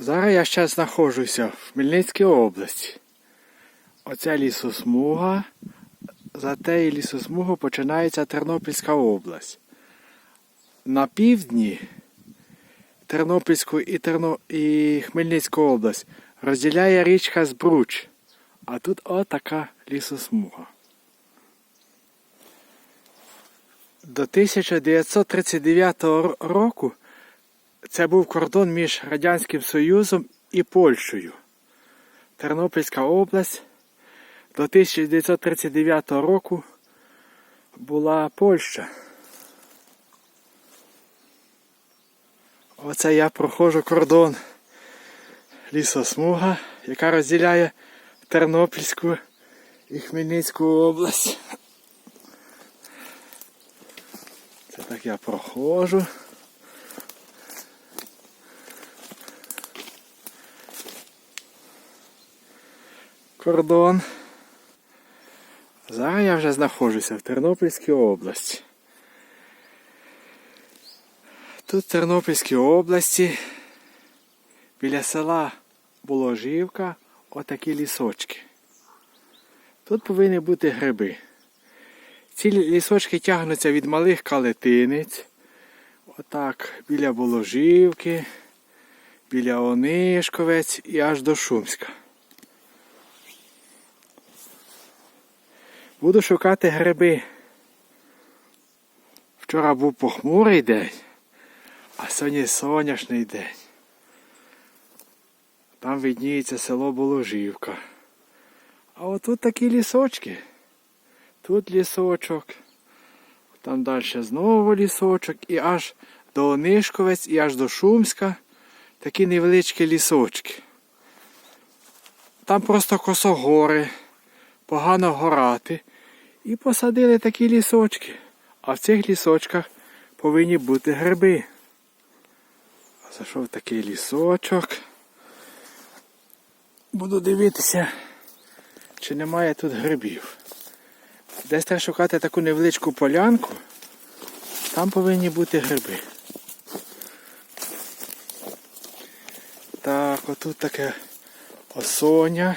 Зараз я ще знаходжуся в Хмельницькій області. Оця лісосмуга. За тією лісосмугою починається Тернопільська область. На півдні Тернопільську і, Терно... і Хмельницьку область розділяє річка Збруч. А тут отака лісосмуга. До 1939 року це був кордон між Радянським Союзом і Польщею. Тернопільська область до 1939 року була Польща. Оце я проходжу кордон лісосмуга, яка розділяє Тернопільську і Хмельницьку область. Це так я проходжу. Кордон. Зараз я вже знаходжуся в Тернопільській області. Тут в Тернопільській області біля села Боложівка отакі лісочки. Тут повинні бути гриби. Ці лісочки тягнуться від малих калетинець. Отак, біля Боложівки, біля Онишковець і аж до Шумська. Буду шукати гриби. Вчора був похмурий день, а сьогодні сонячний день. Там видніється село Боложівка. А отут такі лісочки. Тут лісочок, там далі знову лісочок і аж до Онишковець, і аж до Шумська. Такі невеличкі лісочки. Там просто косогори, погано горати. І посадили такі лісочки. А в цих лісочках повинні бути гриби. Зайшов такий лісочок. Буду дивитися, чи немає тут грибів. Десь треба шукати таку невеличку полянку. Там повинні бути гриби. Так, отут таке осоня.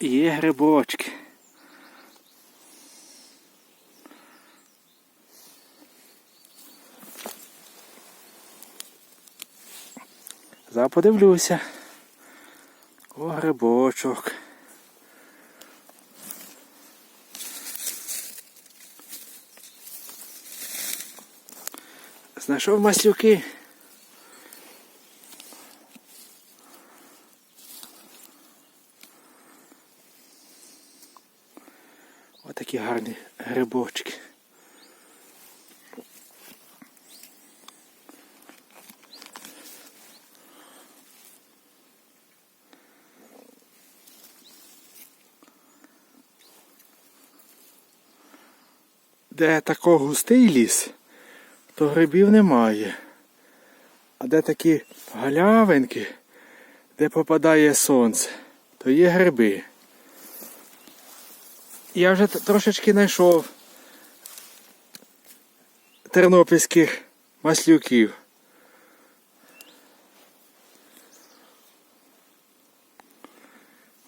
Є грибочки. Зараз подивлюся. О, грибочок. Знайшов маслюки. Отакі грибочки. Де тако густий ліс, то грибів немає. А де такі галявинки, де попадає сонце, то є гриби. Я вже трошечки знайшов тернопільських маслюків.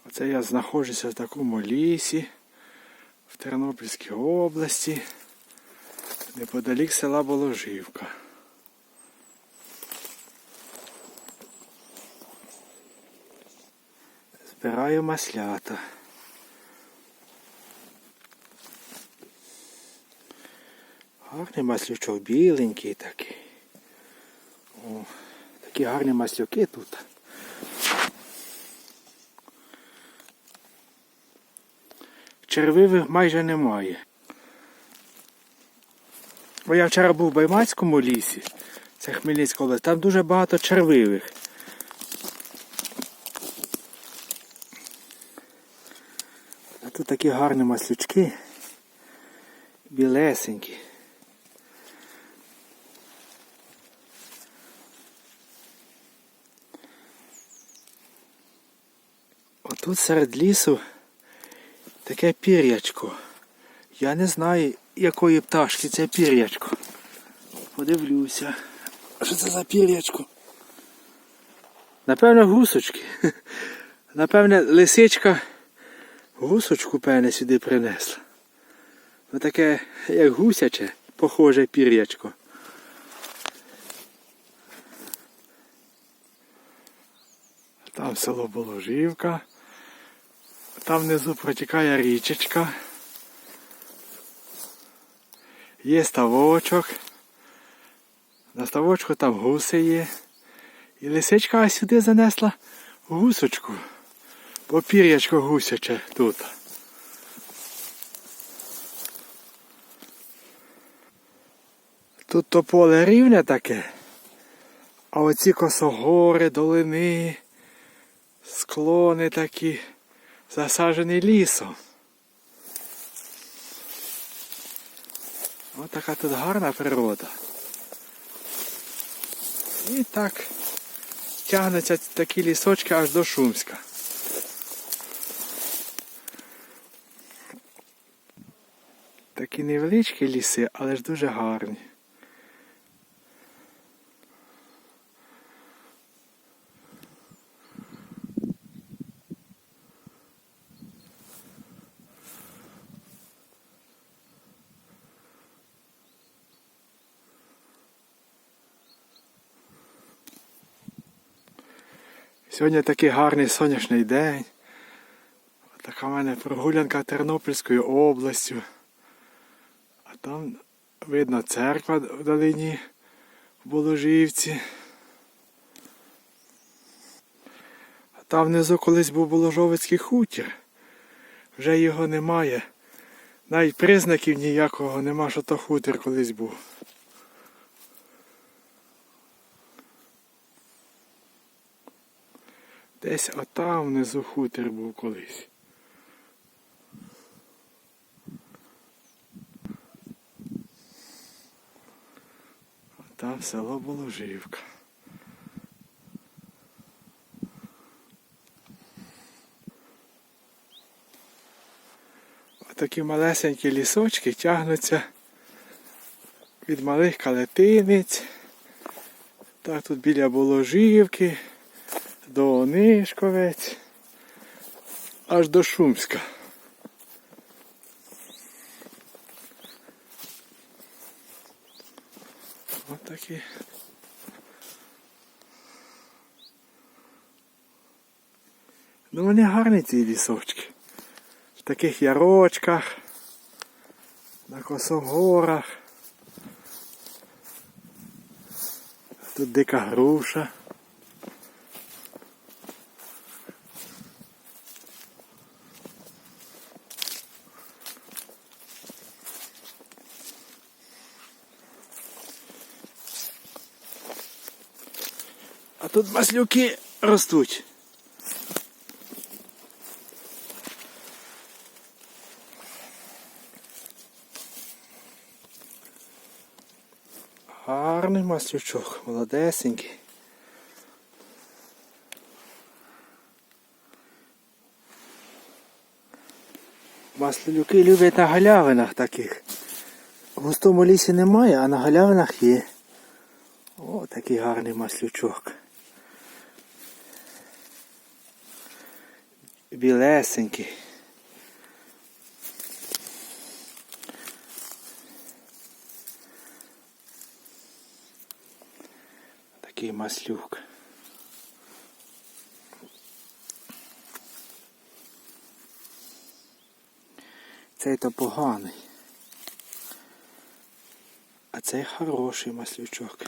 Оце я знаходжуся в такому лісі в Тернопільській області, неподалік села Боложівка. Збираю маслята. Гарний маслючок, біленький такий. О, такі гарні маслюки тут. Червивих майже немає. Бо я вчора був в Баймацькому лісі, це Хмельницька область, там дуже багато червивих. А тут такі гарні маслючки. Білесенькі. Тут серед лісу таке пір'ячко. Я не знаю, якої пташки це пір'ячко. Подивлюся. Що це за пір'ячко? Напевно, гусочки. Напевне, лисичка гусочку, певне, сюди принесла. Ну таке, як гусяче, похоже пір'ячко. Там село Боложівка. Там внизу протікає річечка. Є ставочок. На ставочку там гуси є. І лисичка сюди занесла гусочку. Попір'ячко гусяче тут. Тут то поле рівне таке, а оці косогори, долини, склони такі, засаджені лісом. Ось така тут гарна природа. І так тягнуться такі лісочки аж до Шумська. Такі невеличкі ліси, але ж дуже гарні. Сьогодні такий гарний сонячний день. Така в мене прогулянка Тернопільською областю. А там видно церква в долині в Боложівці. А там внизу колись був Боложовицький хутір. Вже його немає. Навіть признаків ніякого нема, що то хутір колись був. Десь отам внизу хутір був колись. А там село Боложівка. Отакі малесенькі лісочки тягнуться від малих калетиниць. Так тут біля Боложівки до Онишковець, аж до Шумська. Ось такі. Ну вони гарні ці лісочки. В таких ярочках, на косогорах. Тут дика груша. Тут маслюки ростуть. Гарний маслючок, молодесенький. Маслюки люблять на галявинах таких. В густому лісі немає, а на галявинах є. О, такий гарний маслючок. Білесенький. Такий маслюк. Цей то поганий. А цей хороший маслючок.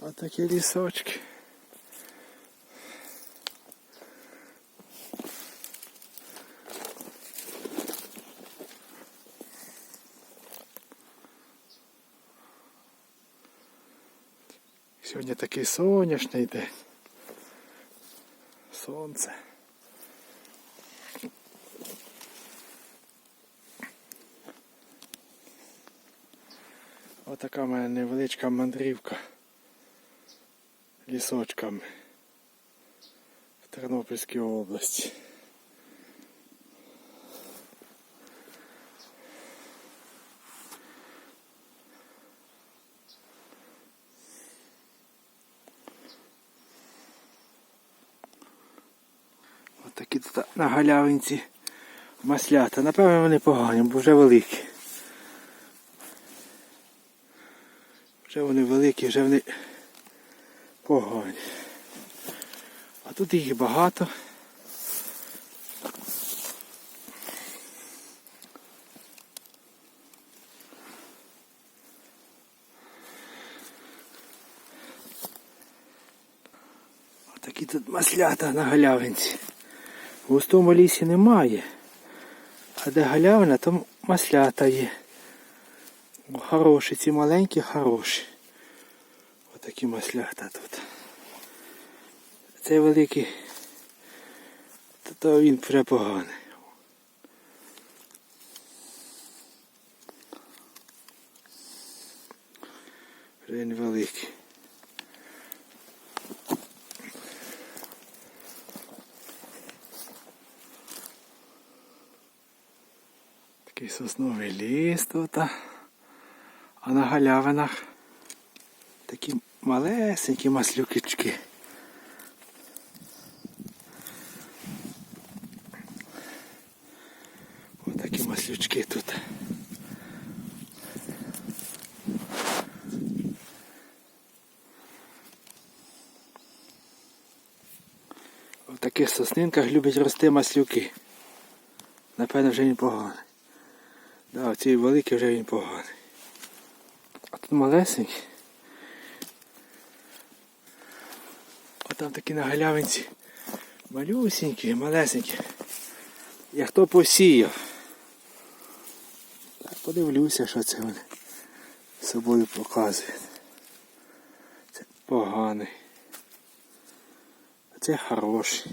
Отакі лісочки. Сьогодні такий сонячний день. Сонце. Отака в мене невеличка мандрівка лісочками. в Тернопільській області. Ось такі тут на галявинці маслята. Напевно вони погані, бо вже великі. Вже вони великі, вже вони погані. А тут їх багато. Отакі тут маслята на галявинці. В густому лісі немає. А де галявина, там маслята є. Хороші, ці маленькі хороші. Отакі маслята тут. Цей великий, то, він вже поганий. Вже Він великий. Сосновий ліс тут. А на галявинах такі малесенькі маслюкички. Ось такі маслючки тут. В таких соснинках люблять рости маслюки. Напевно, вже він поганий. Да, оці великі вже він поганий. А тут малесенький. А там такі на галявинці малюсенькі, малесенькі. Я хто посіяв. Так, подивлюся, що це вони собою показують. Це поганий. А це хороший.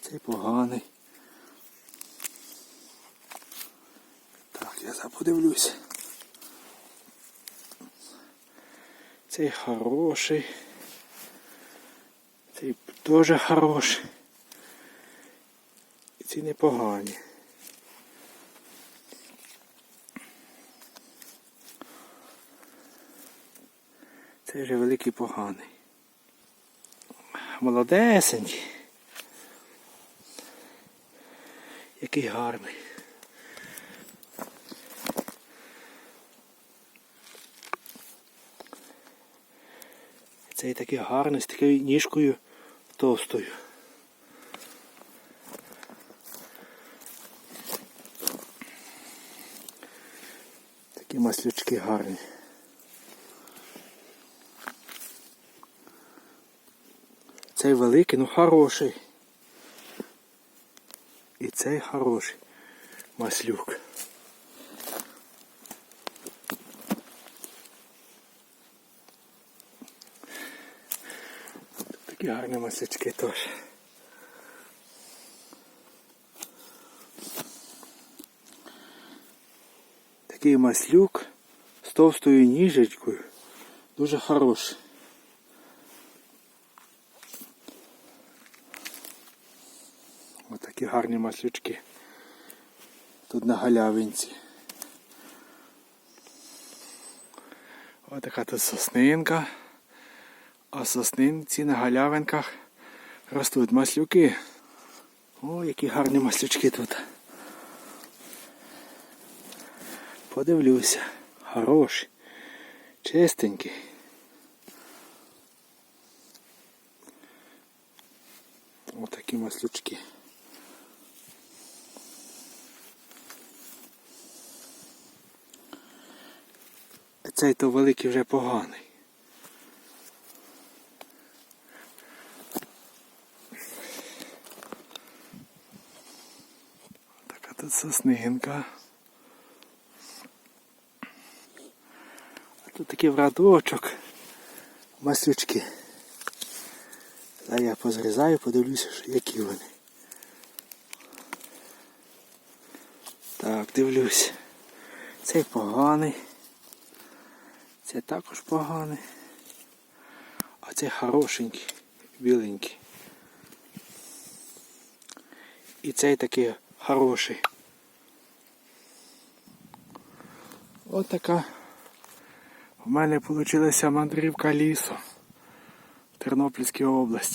Це поганий. Подивлюся. Цей хороший. Цей теж хороший. І ці непогані. Цей вже великий поганий. Молодесенький. Який гарний. Цей такий гарний, з такою ніжкою товстою. Такі маслючки гарні. Цей великий, ну хороший. І цей хороший маслюк. Такі гарні маслючки теж. Такий маслюк з товстою ніжечкою. Дуже хороший. Ось такі гарні маслючки. Тут на галявинці. Ось така тут соснинка. А соснинці на галявинках ростуть маслюки. О, які гарні маслючки тут. Подивлюся. Хороший. Чистенький. Ось такі маслючки. Цей то великий вже поганий. Така тут. А тут такий в радочок. Маслючки. Зараз я позрізаю, подивлюся, які вони. Так, дивлюсь. Цей поганий. Це також поганий. А це хорошенький. біленький. І цей такий хороший. От така у мене вийшла мандрівка лісу в Тернопільській області.